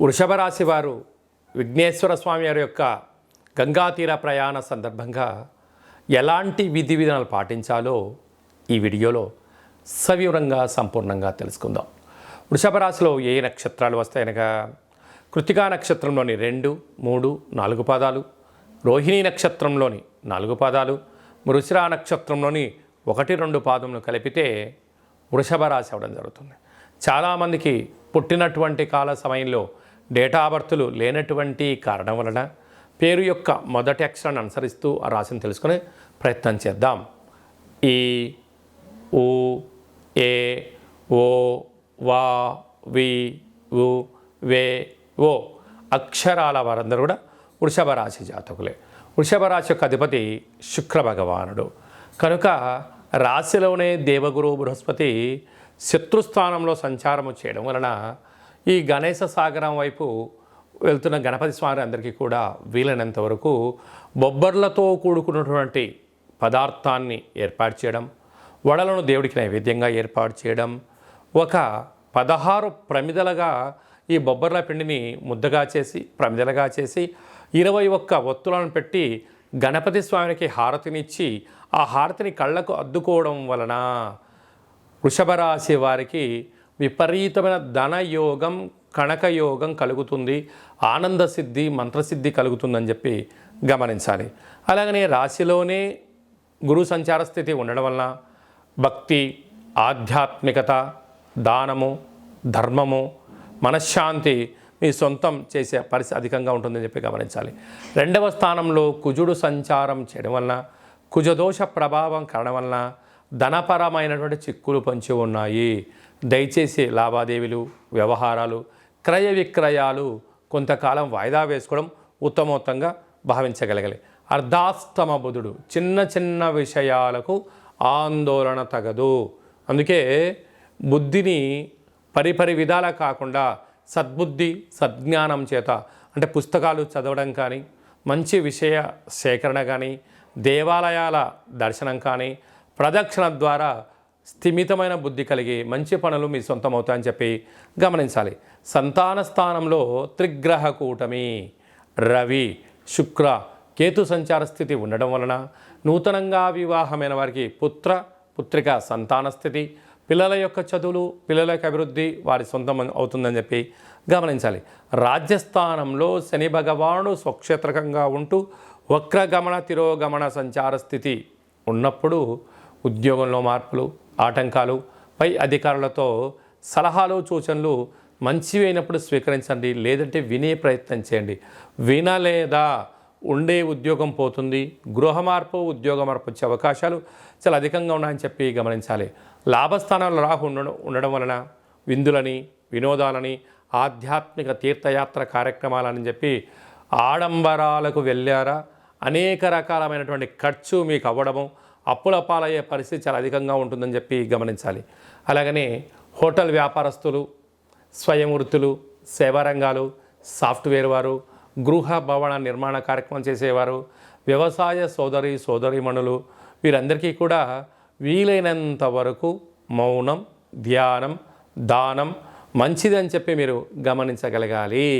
వృషభ రాశి వారు విఘ్నేశ్వర స్వామి వారి యొక్క గంగాతీర ప్రయాణ సందర్భంగా ఎలాంటి విధి విధానాలు పాటించాలో ఈ వీడియోలో సవివరంగా సంపూర్ణంగా తెలుసుకుందాం. వృషభ రాశిలో ఏ నక్షత్రాలు వస్తాయనగా కృతికా నక్షత్రంలోని రెండు మూడు నాలుగు పాదాలు రోహిణీ నక్షత్రంలోని నాలుగు పాదాలు మృషిరా నక్షత్రంలోని ఒకటి రెండు పాదములు కలిపితే వృషభ రాశి అవడం జరుగుతుంది. చాలామందికి పుట్టినటువంటి కాల సమయంలో డేటా బర్తులు లేనటువంటి కారణం వలన పేరు యొక్క మొదటి అక్షరాన్ని అనుసరిస్తూ ఆ రాశిని తెలుసుకునే ప్రయత్నం చేద్దాం. ఈ ఉ ఏ ఓ వా వి ఉ వే ఓ అక్షరాల వారందరూ కూడా వృషభ రాశి జాతకులే. వృషభ రాశి యొక్క అధిపతి శుక్ర భగవానుడు. కనుక రాశిలోనే దేవగురు బృహస్పతి శత్రుస్థానంలో సంచారము చేయడం వలన ఈ గణేశ సాగరం వైపు వెళ్తున్న గణపతి స్వామి అందరికీ కూడా వీలైనంత వరకు బొబ్బర్లతో కూడుకున్నటువంటి పదార్థాన్ని ఏర్పాటు చేయడం వడలను దేవుడికి నైవేద్యంగా ఏర్పాటు చేయడం ఒక పదహారు ప్రమిదలుగా ఈ బొబ్బర్ల పిండిని ముద్దగా చేసి ప్రమిదలుగా చేసి ఇరవై ఒక్క ఒత్తులను పెట్టి గణపతి స్వామికి హారతినిచ్చి ఆ హారతిని కళ్ళకు అద్దుకోవడం వలన వృషభ రాశి వారికి విపరీతమైన ధనయోగం కనకయోగం కలుగుతుంది. ఆనంద సిద్ధి మంత్రసిద్ధి కలుగుతుందని చెప్పి గమనించాలి. అలాగనే రాశిలోనే గురు సంచార స్థితి ఉండడం వలన భక్తి ఆధ్యాత్మికత దానము ధర్మము మనశ్శాంతి మీ సొంతం చేసే పరిస్థితి అధికంగా ఉంటుందని చెప్పి గమనించాలి. రెండవ స్థానంలో కుజుడు సంచారం చేయడం వలన కుజదోష ప్రభావం కారణం వలన ధనపరమైనటువంటి చిక్కులు పొంచి ఉన్నాయి. దయచేసి లావాదేవీలు వ్యవహారాలు క్రయ విక్రయాలు కొంతకాలం వాయిదా వేసుకోవడం ఉత్తమోత్తంగా భావించగలగాలి. అర్ధాస్తమ బుధుడు చిన్న చిన్న విషయాలకు ఆందోళన తగదు. అందుకే బుద్ధిని పరిపరి విధాలా కాకుండా సద్బుద్ధి సద్జ్ఞానం చేత అంటే పుస్తకాలు చదవడం కానీ మంచి విషయ సేకరణ కానీ దేవాలయాల దర్శనం కానీ ప్రదక్షిణ ద్వారా స్థిమితమైన బుద్ధి కలిగి మంచి పనులు మీ సొంతం అవుతాయని చెప్పి గమనించాలి. సంతాన స్థానంలో త్రిగ్రహ కూటమి రవి శుక్ర కేతు సంచార స్థితి ఉండడం వలన నూతనంగా వివాహమైన వారికి పుత్ర పుత్రిక సంతాన స్థితి పిల్లల యొక్క చదువులు పిల్లల యొక్క అభివృద్ధి వారి సొంతం అవుతుందని చెప్పి గమనించాలి. రాజ్యస్థానంలో శని భగవానుడు స్వక్షేత్రకంగా ఉంటూ వక్రగమన తిరోగమన సంచార స్థితి ఉన్నప్పుడు ఉద్యోగంలో మార్పులు ఆటంకాలు పై అధికారులతో సలహాలు సూచనలు మంచివి అయినప్పుడు స్వీకరించండి లేదంటే వినే ప్రయత్నం చేయండి. వినలేదా ఉండే ఉద్యోగం పోతుంది గృహ మార్పు ఉద్యోగ మార్పు వచ్చే అవకాశాలు చాలా అధికంగా ఉన్నాయని చెప్పి గమనించాలి. లాభస్థానాలు రాహు ఉండడం ఉండడం వలన విందులని వినోదాలని ఆధ్యాత్మిక తీర్థయాత్ర కార్యక్రమాలని చెప్పి ఆడంబరాలకు వెళ్ళారా? అనేక రకాలమైనటువంటి ఖర్చు మీకు అవ్వడము అప్పుల పాలయ్యే పరిస్థితి చాలా అధికంగా ఉంటుందని చెప్పి గమనించాలి. అలాగనే హోటల్ వ్యాపారస్తులు స్వయం వృత్తులు సేవారంగాలు సాఫ్ట్వేర్ వారు గృహ భవన నిర్మాణ కార్యక్రమం చేసేవారు వ్యవసాయ సోదరి సోదరిమణులు వీరందరికీ కూడా వీలైనంత వరకు మౌనం ధ్యానం దానం మంచిదని చెప్పి మీరు గమనించగలగాలి.